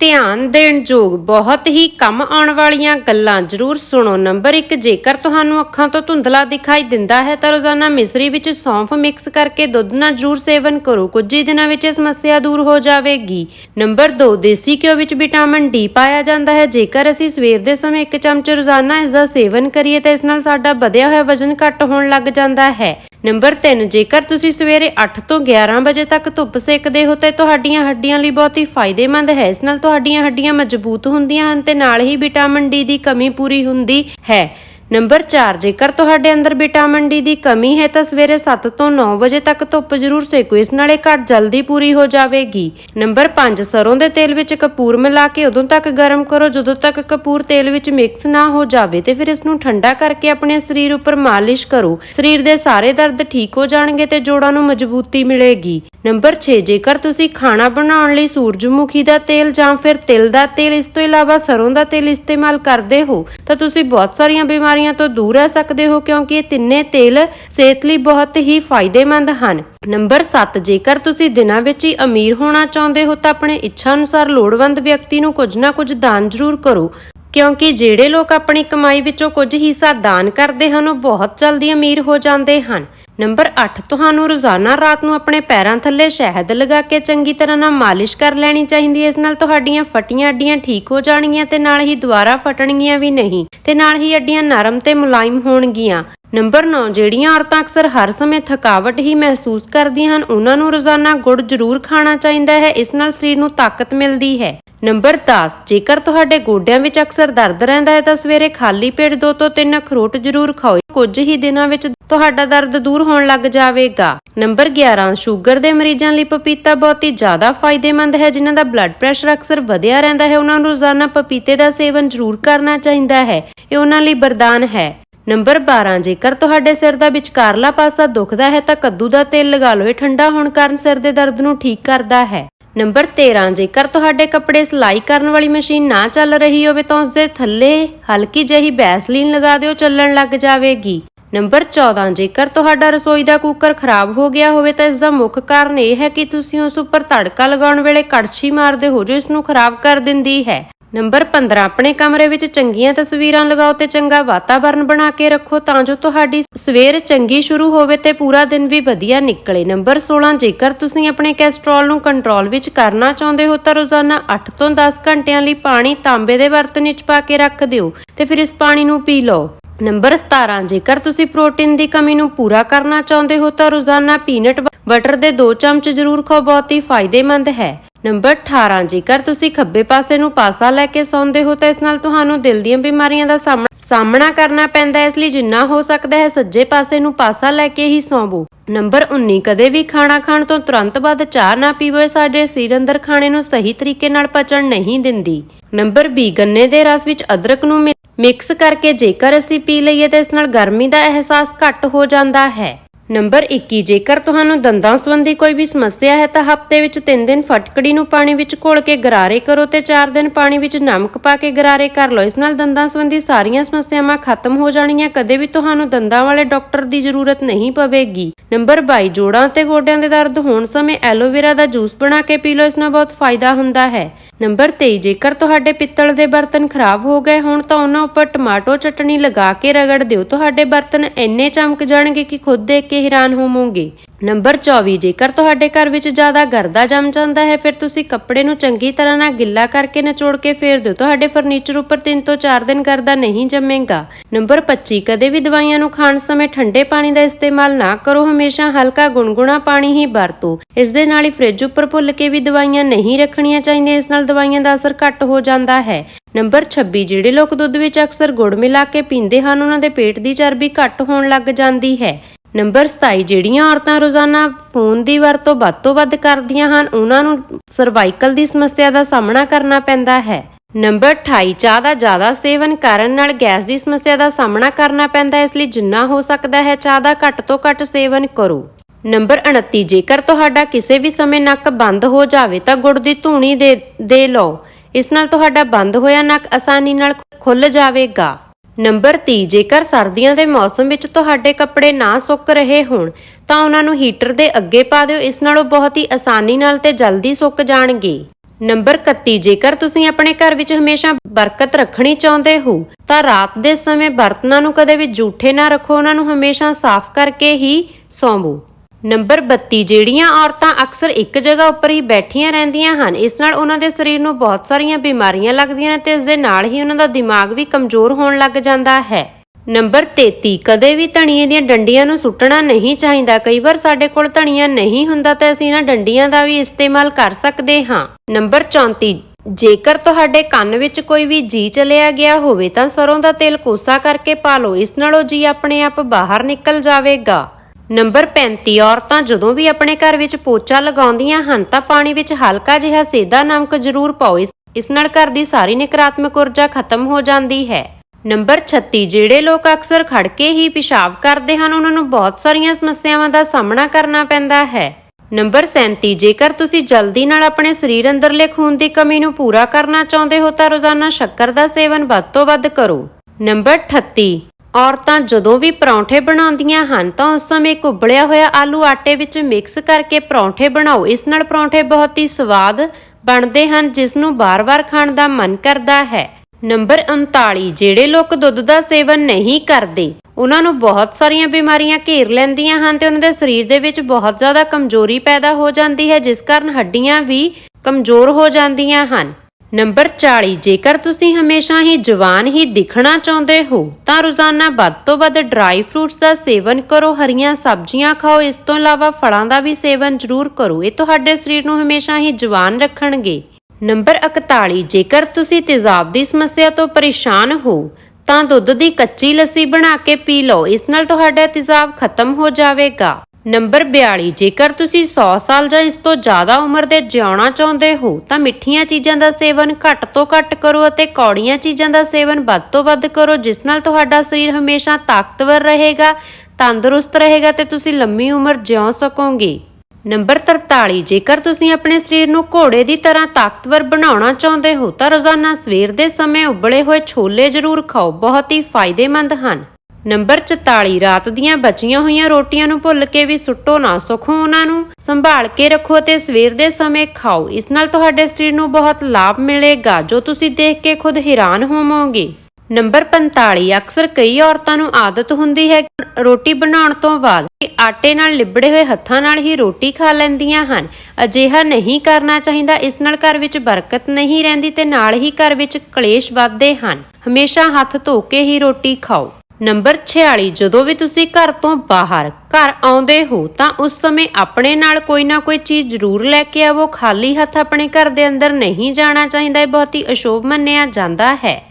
ਧਿਆਨ ਦੇਣ ਯੋਗ ਬਹੁਤ ਹੀ ਕੰਮ ਆਉਣ ਵਾਲੀਆਂ ਗੱਲਾਂ ਜ਼ਰੂਰ ਸੁਣੋ। ਨੰਬਰ 1 ਜੇਕਰ ਤੁਹਾਨੂੰ ਅੱਖਾਂ ਤੋਂ ਧੁੰਦਲਾ ਦਿਖਾਈ ਦਿੰਦਾ ਹੈ, ਤਾਂ ਰੋਜ਼ਾਨਾ ਮਿਸਰੀ ਵਿੱਚ ਸੌਂਫ ਮਿਕਸ ਕਰਕੇ ਦੁੱਧ ਨਾਲ ਜ਼ਰੂਰ ਸੇਵਨ ਕਰੋ। ਕੁਝ ਹੀ ਦਿਨਾਂ ਵਿੱਚ ਇਹ ਸਮੱਸਿਆ ਦੂਰ ਹੋ ਜਾਵੇਗੀ। ਨੰਬਰ 2 ਦੇਸੀ ਘਿਓ ਵਿੱਚ ਵਿਟਾਮਿਨ ਡੀ ਪਾਇਆ ਜਾਂਦਾ ਹੈ। ਜੇਕਰ ਅਸੀਂ ਸਵੇਰ ਦੇ ਸਮੇਂ ਇੱਕ ਚਮਚ ਰੋਜ਼ਾਨਾ ਇਸ ਦਾ ਸੇਵਨ ਕਰੀਏ, ਤਾਂ ਇਸ ਨਾਲ ਸਾਡਾ ਵਧਿਆ ਹੋਇਆ ਵਜ਼ਨ ਘੱਟ ਹੋਣ ਲੱਗ ਜਾਂਦਾ ਹੈ। ਨੰਬਰ 3 ਜੇਕਰ ਤੁਸੀਂ ਸਵੇਰੇ 8 ਤੋਂ 11 ਵਜੇ ਤੱਕ ਧੁੱਪ ਸੇਕਦੇ ਹੋ ਤਾਂ ਤੁਹਾਡੀਆਂ ਹੱਡੀਆਂ ਲਈ ਬਹੁਤ ਹੀ ਫਾਇਦੇਮੰਦ ਹੈ। ਇਸ ਨਾਲ ਤੁਹਾਡੀਆਂ ਹੱਡੀਆਂ ਮਜ਼ਬੂਤ ਹੁੰਦੀਆਂ ਹਨ ਤੇ ਨਾਲ ਹੀ ਵਿਟਾਮਿਨ ਡੀ ਦੀ ਕਮੀ ਪੂਰੀ ਹੁੰਦੀ ਹੈ। ਨੰਬਰ 4 ਜੇਕਰ ਤੁਹਾਡੇ ਅੰਦਰ ਵਿਟਾਮਿਨ ਡੀ ਦੀ ਕਮੀ ਹੈ ਤਾਂ ਸਵੇਰੇ 7 ਤੋਂ 9 ਵਜੇ ਤੱਕ ਧੁੱਪ ਜ਼ਰੂਰ ਸੇਕੋ, ਇਸ ਨਾਲ ਇਹ ਘੱਟ ਜਲਦੀ ਪੂਰੀ ਹੋ ਜਾਵੇਗੀ। ਨੰਬਰ 5 ਸਰੋਂ ਦੇ ਤੇਲ ਵਿੱਚ ਕਪੂਰ ਮਿਲਾ ਕੇ ਉਦੋਂ ਤੱਕ ਗਰਮ ਕਰੋ, ਜਦੋਂ ਤੱਕ ਕਪੂਰ ਤੇਲ ਵਿੱਚ ਮਿਕਸ ਨਾ ਹੋ ਜਾਵੇ ਤੇ ਫਿਰ ਇਸ ਨੂੰ ਠੰਡਾ ਕਰਕੇ ਆਪਣੇ ਸਰੀਰ ਉੱਪਰ ਮਾਲਿਸ਼ ਕਰੋ। ਸਰੀਰ ਦੇ ਸਾਰੇ ਦਰਦ ਠੀਕ ਹੋ ਜਾਣਗੇ ਤੇ ਜੋੜਾਂ ਨੂੰ ਮਜ਼ਬੂਤੀ ਮਿਲੇਗੀ। ਨੰਬਰ 6 ਜੇਕਰ ਤੁਸੀਂ ਖਾਣਾ ਬਣਾਉਣ ਲਈ ਸੂਰਜਮੁਖੀ ਦਾ ਤੇਲ ਜਾਂ ਫਿਰ ਤਿਲ ਦਾ ਤੇਲ ਇਸ ਤੋਂ ਇਲਾਵਾ ਸਰੋਂ ਦਾ ਤੇਲ ਇਸਤੇਮਾਲ ਕਰਦੇ ਹੋ, ਤਾਂ ਤੁਸੀਂ ਬਹੁਤ ਸਾਰੀਆਂ ਬਿਮਾਰੀਆਂ ਤੋਂ ਦੂਰ ਰਹਿ ਸਕਦੇ ਹੋ ਕਿਉਂਕਿ ਇਹ ਤਿੰਨੇ ਤੇਲ ਸਿਹਤ ਲਈ ਬਹੁਤ ਹੀ ਫਾਇਦੇਮੰਦ ਹਨ। ਨੰਬਰ 7 ਜੇਕਰ ਤੁਸੀਂ ਦਿਨਾਂ ਵਿੱਚ ਹੀ ਅਮੀਰ ਹੋਣਾ ਚਾਹੁੰਦੇ ਹੋ ਤਾਂ ਆਪਣੇ ਇੱਛਾ ਅਨੁਸਾਰ ਲੋੜਵੰਦ ਵਿਅਕਤੀ ਨੂੰ ਕੁਝ ਨਾ ਕੁਝ ਦਾਨ ਜ਼ਰੂਰ ਕਰੋ। ਕਿਉਂਕਿ ਜਿਹੜੇ ਲੋਕ ਆਪਣੀ ਕਮਾਈ ਵਿੱਚੋਂ ਕੁਝ ਹਿੱਸਾ ਦਾਨ ਕਰਦੇ ਹਨ, ਉਹ ਬਹੁਤ ਜਲਦੀ ਅਮੀਰ ਹੋ ਜਾਂਦੇ ਹਨ। ਨੰਬਰ 8 ਤੁਹਾਨੂੰ ਰੋਜ਼ਾਨਾ ਰਾਤ ਨੂੰ ਆਪਣੇ ਪੈਰਾਂ ਥੱਲੇ ਸ਼ਹਿਦ ਲਗਾ ਕੇ ਚੰਗੀ ਤਰ੍ਹਾਂ ਨਾਲ ਮਾਲਿਸ਼ ਕਰ ਲੈਣੀ ਚਾਹੀਦੀ ਹੈ। ਇਸ ਨਾਲ ਤੁਹਾਡੀਆਂ ਫਟੀਆਂ ਅੱਡੀਆਂ ਠੀਕ ਹੋ ਜਾਣਗੀਆਂ ਤੇ ਨਾਲ ਹੀ ਦੁਬਾਰਾ ਫਟਣਗੀਆਂ ਵੀ ਨਹੀਂ ਤੇ ਨਾਲ ਹੀ ਅੱਡੀਆਂ ਨਰਮ ਤੇ ਮੁਲਾਇਮ ਹੋਣਗੀਆਂ। ਨੰਬਰ 9 ਜਿਹੜੀਆਂ ਔਰਤਾਂ ਅਕਸਰ ਹਰ ਸਮੇਂ ਥਕਾਵਟ ਹੀ ਮਹਿਸੂਸ ਕਰਦੀਆਂ ਹਨ, ਉਹਨਾਂ ਨੂੰ ਰੋਜ਼ਾਨਾ ਗੁੜ ਜ਼ਰੂਰ ਖਾਣਾ ਚਾਹੀਦਾ ਹੈ। ਇਸ ਨਾਲ ਸਰੀਰ ਨੂੰ ਤਾਕਤ ਮਿਲਦੀ ਹੈ। ਨੰਬਰ 10 ਜੇਕਰ ਤੁਹਾਡੇ ਗੋਡਿਆਂ ਵਿੱਚ ਅਕਸਰ ਦਰਦ ਰਹਿੰਦਾ ਹੈ ਤਾਂ ਸਵੇਰੇ ਖਾਲੀ ਪੇਟ ਦੋ ਤੋਂ ਤਿੰਨ ਅਖਰੋਟ ਜ਼ਰੂਰ ਖਾਓ। ਕੁਝ ਹੀ ਦਿਨਾਂ ਵਿੱਚ ਤੁਹਾਡਾ ਦਰਦ ਦੂਰ ਹੋਣ ਲੱਗ ਜਾਵੇਗਾ। ਨੰਬਰ 11 ਸ਼ੂਗਰ ਦੇ ਮਰੀਜ਼ਾਂ ਲਈ ਪਪੀਤਾ ਬਹੁਤ ਹੀ ਜ਼ਿਆਦਾ ਫਾਇਦੇਮੰਦ ਹੈ। ਜਿਨ੍ਹਾਂ ਦਾ ਬਲੱਡ ਪ੍ਰੈਸ਼ਰ ਅਕਸਰ ਵਧਿਆ ਰਹਿੰਦਾ ਹੈ, ਉਹਨਾਂ ਨੂੰ ਰੋਜ਼ਾਨਾ ਪਪੀਤੇ ਦਾ ਸੇਵਨ ਜ਼ਰੂਰ ਕਰਨਾ ਚਾਹੀਦਾ ਹੈ। ਇਹ ਉਹਨਾਂ ਲਈ ਵਰਦਾਨ ਹੈ। ਨੰਬਰ 12 ਜੇਕਰ ਤੁਹਾਡੇ ਸਿਰ ਦਾ ਵਿਚਕਾਰਲਾ ਪਾਸਾ ਦੁਖਦਾ ਹੈ ਤਾਂ ਕੱਦੂ ਦਾ ਤੇਲ ਲਗਾ ਲਓ। ਇਹ ਠੰਡਾ ਹੋਣ ਕਾਰਨ ਸਿਰ ਦੇ ਦਰਦ ਨੂੰ ਠੀਕ ਕਰਦਾ ਹੈ। ਨੰਬਰ 13 ਜੇਕਰ ਤੁਹਾਡੇ ਕੱਪੜੇ ਸਿਲਾਈ ਕਰਨ ਵਾਲੀ ਮਸ਼ੀਨ ਨਾ ਚੱਲ ਰਹੀ ਹੋਵੇ ਤਾਂ ਉਸ ਦੇ ਥੱਲੇ ਹਲਕੀ ਜਿਹੀ ਬੈਸਲੀਨ ਲਗਾ ਦਿਓ, ਚੱਲਣ ਲੱਗ ਜਾਵੇਗੀ। ਨੰਬਰ 14 ਜੇਕਰ ਤੁਹਾਡਾ ਰਸੋਈ ਦਾ ਕੁੱਕਰ ਖਰਾਬ ਹੋ ਗਿਆ ਹੋਵੇ ਤਾਂ ਇਸ ਦਾ ਮੁੱਖ ਕਾਰਨ ਇਹ ਹੈ ਕਿ ਤੁਸੀਂ ਉਸ ਉੱਪਰ ਤੜਕਾ ਲਗਾਉਣ ਵੇਲੇ ਕੜਛੀ ਮਾਰਦੇ ਹੋ ਜੋ ਇਸ ਨੂੰ ਖਰਾਬ ਕਰ ਦਿੰਦੀ ਹੈ। ਨੰਬਰ 15 ਆਪਣੇ ਕਮਰੇ ਵਿੱਚ ਚੰਗੀਆਂ ਤਸਵੀਰਾਂ ਲਗਾਓ ਤੇ ਚੰਗਾ ਵਾਤਾਵਰਣ ਬਣਾ ਕੇ ਰੱਖੋ ਤਾਂ ਜੋ ਤੁਹਾਡੀ ਸਵੇਰ ਚੰਗੀ ਸ਼ੁਰੂ ਹੋਵੇ ਤੇ ਪੂਰਾ ਦਿਨ ਵੀ ਵਧੀਆ ਨਿਕਲੇ। ਨੰਬਰ 16 ਜੇਕਰ ਤੁਸੀਂ ਆਪਣੇ ਕੈਸਟਰੋਲ ਨੂੰ ਕੰਟਰੋਲ ਵਿੱਚ ਕਰਨਾ ਚਾਹੁੰਦੇ ਹੋ ਤਾਂ ਰੋਜ਼ਾਨਾ 8 ਤੋਂ 10 ਘੰਟਿਆਂ ਲਈ ਪਾਣੀ ਤਾਂਬੇ ਦੇ ਬਰਤਨ ਵਿੱਚ ਪਾ ਕੇ ਰੱਖ ਦਿਓ ਤੇ ਫਿਰ ਇਸ ਪਾਣੀ ਨੂੰ ਪੀ ਲਓ। ਨੰਬਰ 17 ਜੇਕਰ ਤੁਸੀਂ ਪ੍ਰੋਟੀਨ ਦੀ ਕਮੀ ਨੂੰ ਪੂਰਾ ਕਰਨਾ ਚਾਹੁੰਦੇ ਹੋ ਤਾਂ ਰੋਜ਼ਾਨਾ ਪੀਨਟ ਬਟਰ ਦੇ 2 ਚਮਚ ਜ਼ਰੂਰ ਖਾਓ, ਬਹੁਤ ਹੀ ਫਾਇਦੇਮੰਦ ਹੈ। ਨੰਬਰ 18 ਜੇਕਰ ਤੁਸੀਂ ਖੱਬੇ ਪਾਸੇ ਨੂੰ ਪਾਸਾ ਲੈ ਕੇ ਸੌਂਦੇ ਹੋ ਤਾਂ ਇਸ ਨਾਲ ਤੁਹਾਨੂੰ ਦਿਲ ਦੀਆਂ ਬਿਮਾਰੀਆਂ ਦਾ ਸਾਹਮਣਾ ਕਰਨਾ ਪੈਂਦਾ ਹੈ। ਇਸ ਲਈ ਜਿੰਨਾ ਹੋ ਸਕਦਾ ਹੈ ਸੱਜੇ ਪਾਸੇ ਨੂੰ ਪਾਸਾ ਲੈ ਕੇ ਹੀ ਸੌਂਵੋ। ਨੰਬਰ 19 ਕਦੇ ਵੀ ਖਾਣਾ ਖਾਣ ਤੋਂ ਤੁਰੰਤ ਬਾਅਦ ਚਾਹ ਨਾ ਪੀਵੋ। ਸਾਡੇ ਸਰੀਰ ਅੰਦਰ ਖਾਣੇ ਨੂੰ ਸਹੀ ਤਰੀਕੇ ਨਾਲ ਪਚਣ ਨਹੀਂ ਦਿੰਦੀ। ਨੰਬਰ 20 ਗੰਨੇ ਦੇ ਰਸ ਵਿੱਚ ਅਦਰਕ ਨੂੰ ਮਿ- ਮਿਕਸ ਕਰਕੇ ਜੇਕਰ ਅਸੀਂ ਪੀ ਲਈਏ ਤਾਂ ਇਸ ਨਾਲ ਗਰਮੀ ਦਾ ਅਹਿਸਾਸ ਘੱਟ ਹੋ ਜਾਂਦਾ ਹੈ। ਨੰਬਰ 21 ਜੇਕਰ ਤੁਹਾਨੂੰ ਦੰਦਾਂ ਸੰਬੰਧੀ ਕੋਈ ਵੀ ਸਮੱਸਿਆ ਹੈ, ਤਾਂ ਹਫ਼ਤੇ ਵਿੱਚ 3 ਦਿਨ ਫਟਕੜੀ ਨੂੰ ਪਾਣੀ ਵਿੱਚ ਘੋਲ ਕੇ ਗਰਾਰੇ ਕਰੋ ਤੇ 4 ਦਿਨ ਪਾਣੀ ਵਿੱਚ ਨਮਕ ਪਾ ਕੇ ਗਰਾਰੇ ਕਰ ਲਓ। ਇਸ ਨਾਲ ਦੰਦਾਂ ਸੰਬੰਧੀ ਸਾਰੀਆਂ ਸਮੱਸਿਆਵਾਂ ਖਤਮ ਹੋ ਜਾਣਗੀਆਂ ਕਦੇ ਵੀ ਤੁਹਾਨੂੰ ਦੰਦਾਂ ਵਾਲੇ ਡਾਕਟਰ ਦੀ ਜ਼ਰੂਰਤ ਨਹੀਂ ਪਵੇਗੀ। ਨੰਬਰ 22 ਜੋੜਾਂ ਤੇ ਗੋਡਿਆਂ ਦੇ ਦਰਦ ਹੋਣ ਸਮੇਂ ਐਲੋਵੇਰਾ ਦਾ ਜੂਸ ਬਣਾ ਕੇ ਪੀ ਲਓ, ਇਸ ਨਾਲ ਬਹੁਤ ਫਾਇਦਾ ਹੁੰਦਾ ਹੈ। ਨੰਬਰ 23 ਜੇਕਰ ਤੁਹਾਡੇ ਪਿੱਤਲ ਦੇ ਬਰਤਨ ਖਰਾਬ ਹੋ ਗਏ ਹੋਣ, ਤਾਂ ਉਹਨਾਂ ਉੱਪਰ ਟਮਾਟੋ ਚਟਣੀ ਲਗਾ ਕੇ ਰਗੜ ਦਿਓ। ਤੁਹਾਡੇ ਬਰਤਨ ਇੰਨੇ ਚਮਕ ਜਾਣਗੇ ਕਿ ਖੁਦ ਦੇਖ ਕੇ ਹੈਰਾਨ ਹੋਵੋਗੇ। ਨੰਬਰ 24 ਜੇਕਰ ਤੁਹਾਡੇ ਘਰ ਵਿੱਚ ਜ਼ਿਆਦਾ ਗਰਦਾ ਜੰਮ ਜਾਂਦਾ ਹੈ, ਫਿਰ ਤੁਸੀਂ ਕੱਪੜੇ ਨੂੰ ਚੰਗੀ ਤਰ੍ਹਾਂ ਨਾਲ ਗਿੱਲਾ ਕਰਕੇ ਨਿਚੋੜ ਕੇ ਫੇਰ ਦਿਓ। ਤੁਹਾਡੇ ਫਰਨੀਚਰ ਉੱਪਰ 3 ਤੋਂ 4 ਦਿਨ ਗਰਦਾ ਨਹੀਂ ਜੰਮੇਗਾ। ਨੰਬਰ 25 ਕਦੇ ਵੀ ਦਵਾਈਆਂ ਨੂੰ ਖਾਣ ਸਮੇਂ ਠੰਡੇ ਪਾਣੀ ਦਾ ਇਸਤੇਮਾਲ ਨਾ ਕਰੋ। ਹਮੇਸ਼ਾ ਹਲਕਾ ਗੁਨਗੁਣਾ ਪਾਣੀ ਹੀ ਵਰਤੋ। ਇਸ ਦੇ ਨਾਲ ਹੀ ਫ੍ਰਿਜ ਉੱਪਰ ਭੁੱਲ ਕੇ ਵੀ ਦਵਾਈਆਂ ਨਹੀਂ ਰੱਖਣੀਆਂ ਚਾਹੀਦੀਆਂ, ਇਸ ਨਾਲ ਦਵਾਈਆਂ ਦਾ ਅਸਰ ਘੱਟ ਹੋ ਜਾਂਦਾ ਹੈ। ਨੰਬਰ 26 ਜਿਹੜੇ ਲੋਕ ਦੁੱਧ ਵਿੱਚ ਅਕਸਰ ਗੁੜ ਮਿਲਾ ਕੇ ਪੀਂਦੇ ਹਨ, ਉਹਨਾਂ ਦੇ ਪੇਟ ਦੀ ਚਰਬੀ ਘੱਟ ਹੋਣ ਲੱਗ ਜਾਂਦੀ ਹੈ। ਨੰਬਰ 27 ਜਿਹੜੀਆਂ ਔਰਤਾਂ ਰੋਜ਼ਾਨਾ ਫੋਨ ਦੀ ਵਰਤੋਂ ਵੱਧ ਤੋਂ ਵੱਧ ਕਰਦੀਆਂ ਹਨ, ਉਹਨਾਂ ਨੂੰ ਸਰਵਾਈਕਲ ਦੀ ਸਮੱਸਿਆ ਦਾ ਸਾਹਮਣਾ ਕਰਨਾ ਪੈਂਦਾ ਹੈ। ਨੰਬਰ 28 ਚਾਹ ਦਾ ਜ਼ਿਆਦਾ ਸੇਵਨ ਕਰਨ ਨਾਲ ਗੈਸ ਦੀ ਸਮੱਸਿਆ ਦਾ ਸਾਹਮਣਾ ਕਰਨਾ ਪੈਂਦਾ ਹੈ ਇਸ ਲਈ ਜਿੰਨਾ ਹੋ ਸਕਦਾ ਹੈ ਚਾਹ ਦਾ ਘੱਟ ਤੋਂ ਘੱਟ ਸੇਵਨ ਕਰੋ। ਨੰਬਰ 29 ਜੇਕਰ ਤੁਹਾਡਾ ਕਿਸੇ ਵੀ ਸਮੇਂ ਨੱਕ ਬੰਦ ਹੋ ਜਾਵੇ ਤਾਂ ਗੁੜ ਦੀ ਧੂਣੀ ਦੇ ਦੇ ਲਓ। ਇਸ ਨਾਲ ਤੁਹਾਡਾ ਬੰਦ ਹੋਇਆ ਨੱਕ ਆਸਾਨੀ ਨਾਲ ਖੁੱਲ ਜਾਵੇਗਾ। ਨੰਬਰ 30 ਜੇਕਰ ਸਰਦੀਆਂ ਦੇ ਮੌਸਮ ਵਿੱਚ ਤੁਹਾਡੇ ਕੱਪੜੇ ਨਾ ਸੁੱਕ ਰਹੇ ਹੋਣ, ਤਾਂ ਉਹਨਾਂ ਨੂੰ ਹੀਟਰ ਦੇ ਅੱਗੇ ਪਾ ਦਿਓ, ਇਸ ਨਾਲ ਉਹ ਬਹੁਤ ਹੀ ਆਸਾਨੀ ਨਾਲ ਤੇ ਜਲਦੀ ਸੁੱਕ ਜਾਣਗੇ। ਨੰਬਰ 31 ਜੇਕਰ ਤੁਸੀਂ ਆਪਣੇ ਘਰ ਵਿੱਚ ਹਮੇਸ਼ਾ ਬਰਕਤ ਰੱਖਣੀ ਚਾਹੁੰਦੇ ਹੋ, ਤਾਂ ਰਾਤ ਦੇ ਸਮੇਂ ਬਰਤਨਾਂ ਨੂੰ ਕਦੇ ਵੀ ਜੂਠੇ ਨਾ ਰੱਖੋ, ਉਹਨਾਂ ਨੂੰ ਹਮੇਸ਼ਾ ਸਾਫ਼ ਕਰਕੇ ਹੀ ਸੌਂਵੋ। ਨੰਬਰ 32 ਜਿਹੜੀਆਂ ਔਰਤਾਂ ਅਕਸਰ ਇੱਕ ਜਗ੍ਹਾ ਉੱਪਰ ਹੀ ਬੈਠੀਆਂ ਰਹਿੰਦੀਆਂ ਹਨ, ਇਸ ਨਾਲ ਉਹਨਾਂ ਦੇ ਸਰੀਰ ਨੂੰ ਬਹੁਤ ਸਾਰੀਆਂ ਬਿਮਾਰੀਆਂ ਲੱਗਦੀਆਂ ਨੇ ਤੇ ਇਸ ਦੇ ਨਾਲ ਹੀ ਉਹਨਾਂ ਦਾ ਦਿਮਾਗ ਵੀ ਕਮਜ਼ੋਰ ਹੋਣ ਲੱਗ ਜਾਂਦਾ ਹੈ। ਨੰਬਰ 33 ਕਦੇ ਵੀ ਧਣੀਏ ਦੀਆਂ ਡੰਡੀਆਂ ਨੂੰ ਸੁੱਟਣਾ ਨਹੀਂ ਚਾਹੀਦਾ। ਕਈ ਵਾਰ ਸਾਡੇ ਕੋਲ ਧਣੀਆਂ ਨਹੀਂ ਹੁੰਦਾ ਤਾਂ ਅਸੀਂ ਇਹਨਾਂ ਡੰਡੀਆਂ ਦਾ ਵੀ ਇਸਤੇਮਾਲ ਕਰ ਸਕਦੇ ਹਾਂ। ਨੰਬਰ 34 ਜੇਕਰ ਤੁਹਾਡੇ ਕੰਨ ਵਿੱਚ ਕੋਈ ਵੀ ਜੀ ਚਲਿਆ ਗਿਆ ਹੋਵੇ ਤਾਂ ਸਰੋਂ ਦਾ ਤੇਲ ਕੋਸਾ ਕਰਕੇ ਪਾ ਲਓ। ਇਸ ਨਾਲ ਉਹ ਜੀ ਆਪਣੇ ਆਪ ਬਾਹਰ ਨਿਕਲ ਜਾਵੇਗਾ। ਨੰਬਰ 35 ਔਰਤਾਂ ਜਦੋਂ ਵੀ ਆਪਣੇ ਘਰ ਵਿੱਚ ਪੋਚਾ ਲਗਾਉਂਦੀਆਂ ਹਨ ਤਾਂ ਪਾਣੀ ਵਿੱਚ ਹਲਕਾ ਜਿਹਾ ਸੇਦਾ ਨਮਕ ਜ਼ਰੂਰ ਪਾਓ। ਇਸ ਨਾਲ ਘਰ ਦੀ ਸਾਰੀ ਨਕਾਰਾਤਮਕ ਊਰਜਾ ਖਤਮ ਹੋ ਜਾਂਦੀ ਹੈ। ਨੰਬਰ 36 ਜਿਹੜੇ ਲੋਕ ਅਕਸਰ ਖੜ ਕੇ ਹੀ ਪਿਸ਼ਾਬ ਕਰਦੇ ਹਨ, ਉਹਨਾਂ ਨੂੰ ਬਹੁਤ ਸਾਰੀਆਂ ਸਮੱਸਿਆਵਾਂ ਦਾ ਸਾਹਮਣਾ ਕਰਨਾ ਪੈਂਦਾ ਹੈ। ਨੰਬਰ 37 ਜੇਕਰ ਤੁਸੀਂ ਜਲਦੀ ਨਾਲ ਆਪਣੇ ਸਰੀਰ ਅੰਦਰਲੇ ਖੂਨ ਦੀ ਕਮੀ ਨੂੰ ਪੂਰਾ ਕਰਨਾ ਚਾਹੁੰਦੇ ਹੋ ਤਾਂ ਰੋਜ਼ਾਨਾ ਸ਼ੱਕਰ ਦਾ ਸੇਵਨ ਵੱਧ ਤੋਂ ਵੱਧ ਕਰੋ। ਨੰਬਰ 38 ਔਰਤਾਂ ਜਦੋਂ ਵੀ ਪਰੌਂਠੇ ਬਣਾਉਂਦੀਆਂ ਹਨ ਤਾਂ ਉਸ ਸਮੇਂ ਇੱਕ ਉਬਲਿਆ ਹੋਇਆ ਆਲੂ ਆਟੇ ਵਿੱਚ ਮਿਕਸ ਕਰਕੇ ਪਰੌਂਠੇ ਬਣਾਓ। ਇਸ ਨਾਲ ਪਰੌਂਠੇ ਬਹੁਤ ਹੀ ਸਵਾਦ ਬਣਦੇ ਹਨ, ਜਿਸ ਨੂੰ ਬਾਰ-ਬਾਰ ਖਾਣ ਦਾ ਮਨ ਕਰਦਾ ਹੈ। ਨੰਬਰ 39 ਜਿਹੜੇ ਲੋਕ ਦੁੱਧ ਦਾ ਸੇਵਨ ਨਹੀਂ ਕਰਦੇ, ਉਹਨਾਂ ਨੂੰ ਬਹੁਤ ਸਾਰੀਆਂ ਬਿਮਾਰੀਆਂ ਘੇਰ ਲੈਂਦੀਆਂ ਹਨ ਤੇ ਉਹਨਾਂ ਦੇ ਸਰੀਰ ਦੇ ਵਿੱਚ ਬਹੁਤ ਜ਼ਿਆਦਾ ਕਮਜ਼ੋਰੀ ਪੈਦਾ ਹੋ ਜਾਂਦੀ ਹੈ, ਜਿਸ ਕਾਰਨ ਹੱਡੀਆਂ ਵੀ ਕਮਜ਼ੋਰ ਹੋ ਜਾਂਦੀਆਂ ਹਨ। ਨੰਬਰ 40 ਜੇਕਰ ਤੁਸੀਂ ਹਮੇਸ਼ਾ ਹੀ ਜਵਾਨ ਹੀ ਦਿਖਣਾ ਚਾਹੁੰਦੇ ਹੋ, ਤਾਂ ਰੋਜ਼ਾਨਾ ਵੱਧ ਤੋਂ ਵੱਧ ਡਰਾਈ ਫਰੂਟਸ ਦਾ ਸੇਵਨ ਕਰੋ, ਹਰੀਆਂ ਸਬਜ਼ੀਆਂ ਖਾਓ, ਇਸ ਤੋਂ ਇਲਾਵਾ ਫਲਾਂ ਦਾ ਵੀ ਸੇਵਨ ਜ਼ਰੂਰ ਕਰੋ, ਇਹ ਤੁਹਾਡੇ ਸਰੀਰ ਨੂੰ ਹਮੇਸ਼ਾ ਹੀ ਜਵਾਨ ਰੱਖਣਗੇ। ਨੰਬਰ 41 ਜੇਕਰ ਤੁਸੀਂ ਤੇਜ਼ਾਬ ਦੀ ਸਮੱਸਿਆ ਤੋਂ ਪਰੇਸ਼ਾਨ ਹੋ, ਤਾਂ ਦੁੱਧ ਦੀ ਕੱਚੀ ਲੱਸੀ ਬਣਾ ਕੇ ਪੀ ਲਓ, ਇਸ ਨਾਲ ਤੁਹਾਡਾ ਤੇਜ਼ਾਬ ਖਤਮ ਹੋ ਜਾਵੇਗਾ। ਨੰਬਰ 42 ਜੇਕਰ ਤੁਸੀਂ 100 ਸਾਲ ਜਾਂ ਇਸ ਤੋਂ ਜ਼ਿਆਦਾ ਉਮਰ ਦੇ ਜਿਉਣਾ ਚਾਹੁੰਦੇ ਹੋ, ਤਾਂ ਮਿੱਠੀਆਂ ਚੀਜ਼ਾਂ ਦਾ ਸੇਵਨ ਘੱਟ ਤੋਂ ਘੱਟ ਕਰੋ ਅਤੇ ਕੌੜੀਆਂ ਚੀਜ਼ਾਂ ਦਾ ਸੇਵਨ ਵੱਧ ਤੋਂ ਵੱਧ ਕਰੋ, ਜਿਸ ਨਾਲ ਤੁਹਾਡਾ ਸਰੀਰ ਹਮੇਸ਼ਾ ਤਾਕਤਵਰ ਰਹੇਗਾ, ਤੰਦਰੁਸਤ ਰਹੇਗਾ ਤੇ ਤੁਸੀਂ ਲੰਮੀ ਉਮਰ ਜਿਉ ਸਕੋਗੇ। ਨੰਬਰ 43 ਜੇਕਰ ਤੁਸੀਂ ਆਪਣੇ ਸਰੀਰ ਨੂੰ ਘੋੜੇ ਦੀ ਤਰ੍ਹਾਂ ਤਾਕਤਵਰ ਬਣਾਉਣਾ ਚਾਹੁੰਦੇ ਹੋ, ਤਾਂ ਰੋਜ਼ਾਨਾ ਸਵੇਰ ਦੇ ਸਮੇਂ ਉਬਲੇ ਹੋਏ ਛੋਲੇ ਜ਼ਰੂਰ ਖਾਓ, ਬਹੁਤ ਹੀ ਫਾਇਦੇਮੰਦ ਹਨ। ਨੰਬਰ 44 ਰਾਤ ਦੀਆਂ ਬਚੀਆਂ ਹੋਈਆਂ ਰੋਟੀਆਂ ਨੂੰ ਭੁੱਲ ਕੇ ਵੀ ਸੁੱਟੋ ਨਾ, ਸੁਖੋ ਉਹਨਾਂ ਨੂੰ। ਸੰਭਾਲ ਕੇ ਰੱਖੋ ਤੇ ਸਵੇਰ ਦੇ ਸਮੇਂ ਖਾਓ। ਇਸ ਨਾਲ ਤੁਹਾਡੇ ਸਰੀਰ ਨੂੰ ਬਹੁਤ ਲਾਭ ਮਿਲੇਗਾ, ਜੋ ਤੁਸੀਂ ਦੇਖ ਕੇ ਖੁਦ ਹੈਰਾਨ ਹੋਵੋਗੇ। ਨੰਬਰ 45 ਅਕਸਰ ਕਈ ਔਰਤਾਂ ਨੂੰ ਆਦਤ ਹੁੰਦੀ ਹੈ ਰੋਟੀ ਬਣਾਉਣ ਤੋਂ ਬਾਅਦ ਆਟੇ ਨਾਲ ਲਿਬੜੇ ਹੋਏ ਹੱਥਾਂ ਨਾਲ ਹੀ ਰੋਟੀ ਖਾ ਲੈਂਦੀਆਂ ਹਨ। ਅਜਿਹਾ ਨਹੀਂ ਕਰਨਾ ਚਾਹੀਦਾ, ਇਸ ਨਾਲ ਘਰ ਵਿੱਚ ਬਰਕਤ ਨਹੀਂ ਰਹਿੰਦੀ ਤੇ ਨਾਲ ਹੀ ਘਰ ਵਿੱਚ ਕਲੇਸ਼ ਵੱਧਦੇ ਹਨ। ਹਮੇਸ਼ਾ ਹੱਥ ਧੋ ਕੇ ਹੀ ਰੋਟੀ ਖਾਓ। ਨੰਬਰ 46 ਜਦੋਂ ਵੀ ਤੁਸੀਂ ਘਰ ਤੋਂ ਬਾਹਰ ਘਰ ਆਉਂਦੇ ਹੋ, ਤਾਂ ਉਸ ਸਮੇਂ ਆਪਣੇ ਨਾਲ ਕੋਈ ਨਾ ਕੋਈ ਚੀਜ਼ ਜ਼ਰੂਰ ਲੈ ਕੇ ਆਵੋ। ਖਾਲੀ ਹੱਥ ਆਪਣੇ ਘਰ ਦੇ ਅੰਦਰ ਨਹੀਂ ਜਾਣਾ ਚਾਹੀਦਾ, ਇਹ ਬਹੁਤ ਹੀ ਅਸ਼ੁਭ ਮੰਨਿਆ ਜਾਂਦਾ ਹੈ।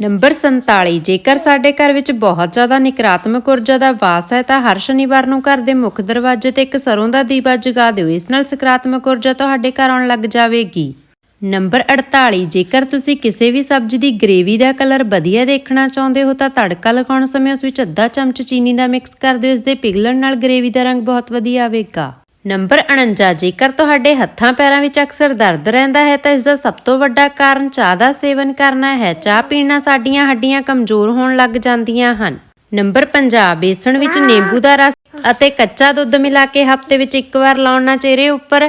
ਨੰਬਰ 47 ਜੇਕਰ ਸਾਡੇ ਘਰ ਵਿੱਚ ਬਹੁਤ ਜ਼ਿਆਦਾ ਨਕਾਰਾਤਮਕ ਊਰਜਾ ਦਾ ਵਾਸ ਹੈ, ਤਾਂ ਹਰ ਸ਼ਨੀਵਾਰ ਨੂੰ ਘਰ ਦੇ ਮੁੱਖ ਦਰਵਾਜ਼ੇ ਤੇ ਇੱਕ ਸਰੋਂ ਦਾ ਦੀਵਾ ਜਗਾ ਦਿਓ। ਇਸ ਨਾਲ ਸਕਾਰਾਤਮਕ ਊਰਜਾ ਤੁਹਾਡੇ ਘਰ ਆਉਣ ਲੱਗ ਜਾਵੇਗੀ। ਨੰਬਰ 48 ਜੇਕਰ ਤੁਸੀਂ ਕਿਸੇ ਵੀ ਸਬਜ਼ੀ ਦੀ ਗ੍ਰੇਵੀ ਦਾ ਕਲਰ ਵਧੀਆ ਦੇਖਣਾ ਚਾਹੁੰਦੇ ਹੋ ਤਾਂ ਤੜਕਾ ਲਗਾਉਣ ਸਮੇਂ ਉਸ ਵਿੱਚ ਅੱਧਾ ਚਮਚ ਚੀਨੀ ਦਾ ਮਿਕਸ ਕਰ ਦਿਓ ਇਸ ਦੇ ਪਿਘਲਣ ਨਾਲ ਗ੍ਰੇਵੀ ਦਾ ਰੰਗ ਬਹੁਤ ਵਧੀਆ ਆਵੇਗਾ। ਨੰਬਰ 49 ਜੇਕਰ ਤੁਹਾਡੇ ਹੱਥਾਂ ਪੈਰਾਂ ਵਿੱਚ ਅਕਸਰ ਦਰਦ ਰਹਿੰਦਾ ਹੈ ਤਾਂ ਇਸ ਦਾ ਸਭ ਤੋਂ ਵੱਡਾ ਕਾਰਨ ਚਾਹ ਦਾ ਸੇਵਨ ਕਰਨਾ ਹੈ। ਚਾਹ ਪੀਣ ਨਾਲ ਸਾਡੀਆਂ ਹੱਡੀਆਂ ਕਮਜ਼ੋਰ ਹੋਣ ਲੱਗ ਜਾਂਦੀਆਂ ਹਨ। ਨੰਬਰ 50 ਬੇਸਣ ਵਿੱਚ ਨਿੰਬੂ ਦਾ ਰਸ ਅਤੇ ਕੱਚਾ ਦੁੱਧ ਮਿਲਾ ਕੇ ਹਫ਼ਤੇ ਵਿੱਚ ਇੱਕ ਵਾਰ ਲਾਉਣ ਚਿਹਰੇ ਉੱਪਰ